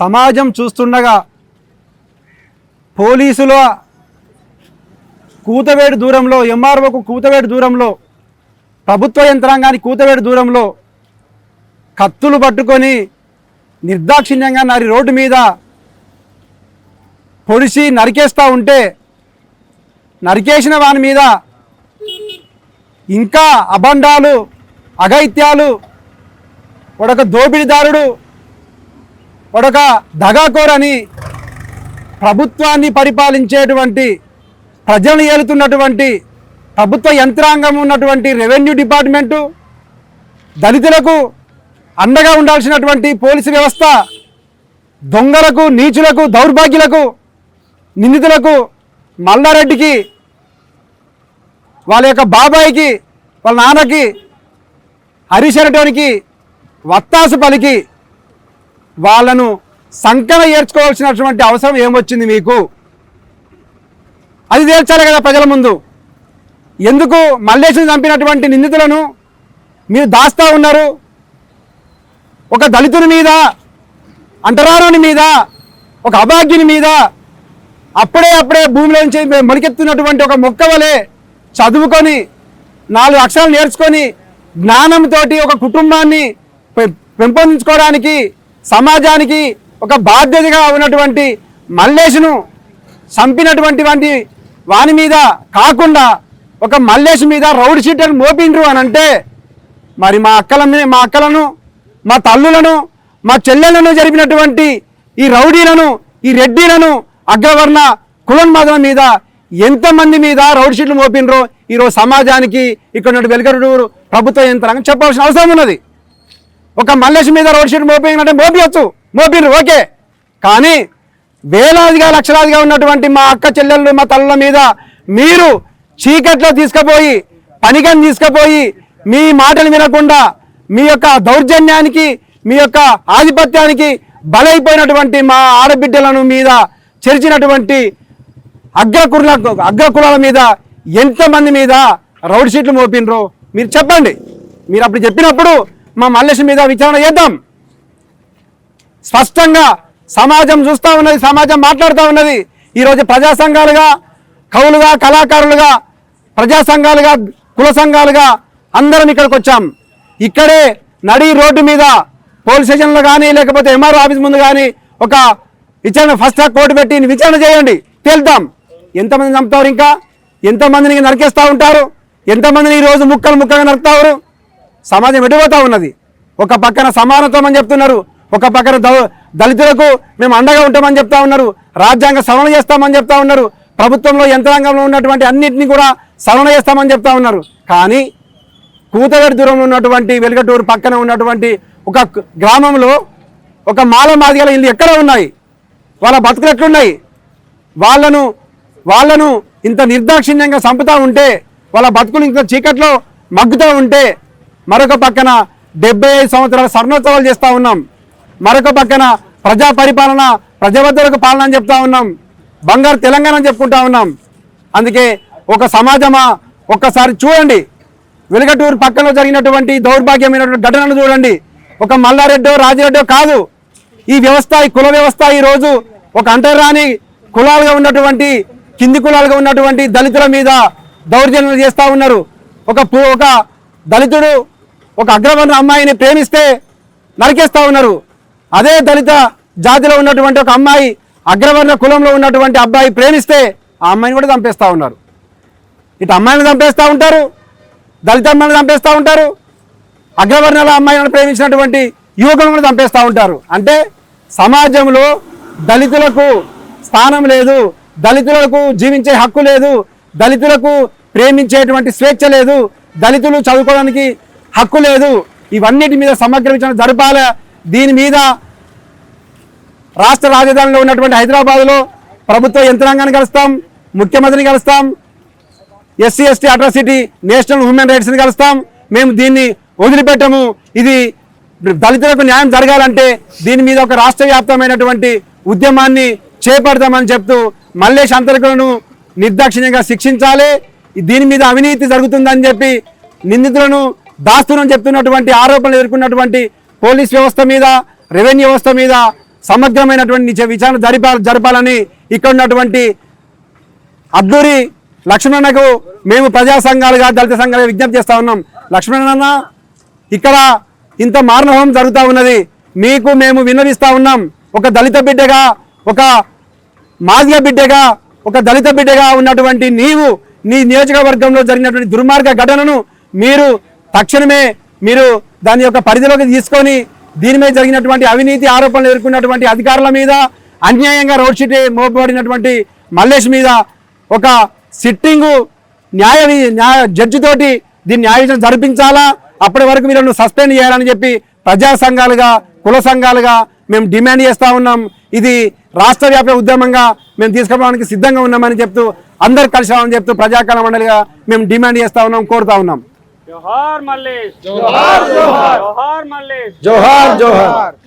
సమాజం చూస్తుండగా పోలీసుల కూతవేడు దూరంలో ఎంఆర్ఓకు కూతవేడు దూరంలో ప్రభుత్వ యంత్రాంగానికి కూతవేడు దూరంలో కత్తులు పట్టుకొని నిర్దాక్షిణ్యంగా నరి రోడ్డు మీద పొడిచి నరికేస్తూ ఉంటే నరికేసిన వాని మీద ఇంకా అబండాలు అగైత్యాలు ఒక దోపిడీదారుడు వాడొక దగాకోర్ అని ప్రభుత్వాన్ని పరిపాలించేటువంటి ప్రజలను ఏలుతున్నటువంటి ప్రభుత్వ యంత్రాంగం ఉన్నటువంటి రెవెన్యూ డిపార్ట్మెంటు దళితులకు అండగా ఉండాల్సినటువంటి పోలీసు వ్యవస్థ దొంగలకు నీచులకు దౌర్భాగ్యులకు నిందితులకు మల్లారెడ్డికి వాళ్ళ యొక్క బాబాయికి వాళ్ళ నాన్నకి హరీశరటోనికి వత్తాసు పలికి వాళ్ళను సంకన ఏర్చుకోవాల్సినటువంటి అవసరం ఏమొచ్చింది మీకు? అది తేల్చాలి కదా ప్రజల ముందు. ఎందుకు మల్లేశం చంపినటువంటి నిందితులను మీరు దాస్తా ఉన్నారు? ఒక దళితుని మీద అంటరారుని మీద ఒక అభాగ్యుని మీద అప్పుడే అప్పుడే భూమిలోంచి మొలికెత్తున్నటువంటి ఒక మొక్క వలె చదువుకొని నాలుగు అక్షరాలు నేర్చుకొని జ్ఞానంతో ఒక కుటుంబాన్ని పె- పెంపొందించుకోవడానికి సమాజానికి ఒక బాధ్యతగా ఉన్నటువంటి మల్లేష్ను చంపినటువంటి వంటి వాని మీద కాకుండా ఒక మల్లేష్ మీద రౌడ్ షీటర్ మోపిండ్రు అని అంటే మరి మా అక్కల మా అక్కలను మా తల్లులను మా చెల్లెలను జరిపినటువంటి ఈ రౌడీలను ఈ రెడ్డీలను అగ్రవర్ణ కులన్మాదుల మీద ఎంతమంది మీద రౌడ్ షీట్లు మోపినరో ఈరోజు సమాజానికి ఇక్కడ వెలుగరుడు ప్రభుత్వ యంత్రాంగం చెప్పాల్సిన అవసరం ఉన్నది. ఒక మల్లేష్ మీద రోడ్ షీట్ మోపిందంటే మోపించచ్చు మోపిరు ఓకే. కానీ వేలాదిగా లక్షలాదిగా ఉన్నటువంటి మా అక్క చెల్లెళ్ళు మా తల్లుల మీద మీరు చీకట్లో తీసుకుపోయి పనికని తీసుకుపోయి మీ మాటలు వినకుండా మీ యొక్క దౌర్జన్యానికి మీ యొక్క ఆధిపత్యానికి బలైపోయినటువంటి మా ఆడబిడ్డలను మీద చెరిచినటువంటి అగ్రకుల అగ్రకులాల మీద ఎంతమంది మీద రౌడ్ షీట్లు మోపినరో మీరు చెప్పండి. మీరు అప్పుడు చెప్పినప్పుడు మా మల్లేష్ మీద విచారణ చేద్దాం. స్పష్టంగా సమాజం చూస్తూ ఉన్నది సమాజం మాట్లాడుతూ ఉన్నది. ఈరోజు ప్రజా సంఘాలుగా కవులుగా కళాకారులుగా ప్రజా సంఘాలుగా కుల సంఘాలుగా అందరం ఇక్కడికి వచ్చాం. ఇక్కడే నడి రోడ్డు మీద పోలీస్ స్టేషన్లో కానీ లేకపోతే ఎంఆర్ఓ ఆఫీస్ ముందు కానీ ఒక విచారణ ఫస్ట్ కోర్టు పెట్టి విచారణ చేయండి. తేల్తాం. ఎంతమంది చంపుతారు ఇంకా? ఎంతమందిని నరికేస్తూ ఉంటారు? ఎంతమందిని ఈరోజు ముక్కలు ముక్కలుగా నరుకుతారు? సమాజం ఎటుపోతా ఉన్నది? ఒక పక్కన సమానత్వం అని చెప్తున్నారు ఒక పక్కన దళితులకు మేము అండగా ఉంటామని చెప్తా ఉన్నారు రాజ్యాంగ సవరణ చేస్తామని చెప్తా ఉన్నారు ప్రభుత్వంలో యంత్రాంగంలో ఉన్నటువంటి అన్నింటినీ కూడా సవరణ చేస్తామని చెప్తా ఉన్నారు. కానీ కూతగడి దూరంలో ఉన్నటువంటి వెలుగటూరు పక్కన ఉన్నటువంటి ఒక గ్రామంలో ఒక మాల మాదిగల ఇల్లు ఎక్కడ ఉన్నాయి? వాళ్ళ బతుకులు ఎట్లున్నాయి వాళ్ళను వాళ్ళను ఇంత నిర్దాక్షిణ్యంగా చంపుతూ ఉంటే వాళ్ళ బతుకులు ఇంత చీకట్లో మగ్గుతూ ఉంటే మరొక పక్కన డెబ్బై ఐదు సంవత్సరాల స్వర్ణోత్సవాలు చేస్తూ ఉన్నాం. మరొక పక్కన ప్రజా పరిపాలన ప్రజాబద్ధులకు పాలన అని చెప్తా ఉన్నాం. బంగారు తెలంగాణ అని చెప్పుకుంటా ఉన్నాం. అందుకే ఒక సమాజమా ఒక్కసారి చూడండి. వెలుగటూరు పక్కన జరిగినటువంటి దౌర్భాగ్యమైనటువంటి ఘటనను చూడండి. ఒక మల్లారెడ్డో రాజిరెడ్డో కాదు. ఈ వ్యవస్థ ఈ కుల వ్యవస్థ ఈ రోజు ఒక అంటరాని కులాలుగా ఉన్నటువంటి కింది కులాలుగా ఉన్నటువంటి దళితుల మీద దౌర్జన్యం చేస్తూ ఉన్నారు. ఒక ఒక దళితుడు ఒక అగ్రవర్ణ అమ్మాయిని ప్రేమిస్తే నరికేస్తూ ఉన్నారు. అదే దళిత జాతిలో ఉన్నటువంటి ఒక అమ్మాయి అగ్రవర్ణ కులంలో ఉన్నటువంటి అబ్బాయి ప్రేమిస్తే ఆ అమ్మాయిని కూడా చంపేస్తూ ఉన్నారు. ఇటు అమ్మాయిని చంపేస్తూ ఉంటారు దళిత అమ్మాయిని చంపేస్తూ ఉంటారు అగ్రవర్ణాల అమ్మాయిలను ప్రేమించినటువంటి యువకులను కూడా చంపేస్తూ ఉంటారు. అంటే సమాజంలో దళితులకు స్థానం లేదు దళితులకు జీవించే హక్కు లేదు దళితులకు ప్రేమించేటువంటి స్వేచ్ఛ లేదు దళితులు చదువుకోవడానికి హక్కు లేదు. ఇవన్నిటి మీద సమగ్ర విచారణ జరపాలి. దీని మీద రాష్ట్ర రాజధానిలో ఉన్నటువంటి హైదరాబాద్లో ప్రభుత్వ యంత్రాంగాన్ని కలుస్తాం ముఖ్యమంత్రిని కలుస్తాం SC ST atrocity national human రైట్స్ని కలుస్తాం. మేము దీన్ని వదిలిపెట్టము. ఇది దళితులకు న్యాయం జరగాలంటే దీని మీద ఒక రాష్ట్ర వ్యాప్తమైనటువంటి ఉద్యమాన్ని చేపడతామని చెప్తూ మల్లేష్ అంతరికులను నిర్దాక్షిణ్యంగా శిక్షించాలి. దీని మీద అవినీతి జరుగుతుందని చెప్పి నిందితులను దాస్తులను చెప్తున్నటువంటి ఆరోపణలు ఎదుర్కొన్నటువంటి పోలీస్ వ్యవస్థ మీద రెవెన్యూ వ్యవస్థ మీద సమగ్రమైనటువంటి విచారణ జరిపా జరపాలని ఇక్కడ ఉన్నటువంటి అద్దూరి లక్ష్మణకు మేము ప్రజా సంఘాలుగా దళిత సంఘాలుగా విజ్ఞప్తి చేస్తూ ఉన్నాం. లక్ష్మణన్న ఇక్కడ ఇంత మారణహోమం జరుగుతూ ఉన్నది. మీకు మేము విన్నవిస్తూ ఉన్నాం. ఒక దళిత బిడ్డగా ఒక మాదిగ బిడ్డగా ఒక దళిత బిడ్డగా ఉన్నటువంటి నీవు నీ నియోజకవర్గంలో జరిగినటువంటి దుర్మార్గ ఘటనను మీరు తక్షణమే మీరు దాని యొక్క పరిధిలోకి తీసుకొని దీని మీద జరిగినటువంటి అవినీతి ఆరోపణలు ఎదుర్కొన్నటువంటి అధికారుల మీద అన్యాయంగా రోడ్ షీట్ మోపబడినటువంటి మల్లేష్ మీద ఒక సిట్టింగు న్యాయ న్యాయ జడ్జితోటి దీన్ని న్యాయ జరిపించాలా? అప్పటి వరకు వీళ్ళను సస్పెండ్ చేయాలని చెప్పి ప్రజా సంఘాలుగా కుల సంఘాలుగా మేము డిమాండ్ చేస్తూ ఉన్నాం. ఇది రాష్ట్ర వ్యాప్త ఉద్యమంగా మేము తీసుకోవడానికి సిద్ధంగా ఉన్నామని చెప్తూ అందరు కలిసామని చెప్తూ ప్రజాకరణ మండలిగా మేము డిమాండ్ చేస్తూ ఉన్నాం కోరుతా ఉన్నాం. जोहार मलेश जोहार जोहार। जोहार मलेश जोहार जोहार।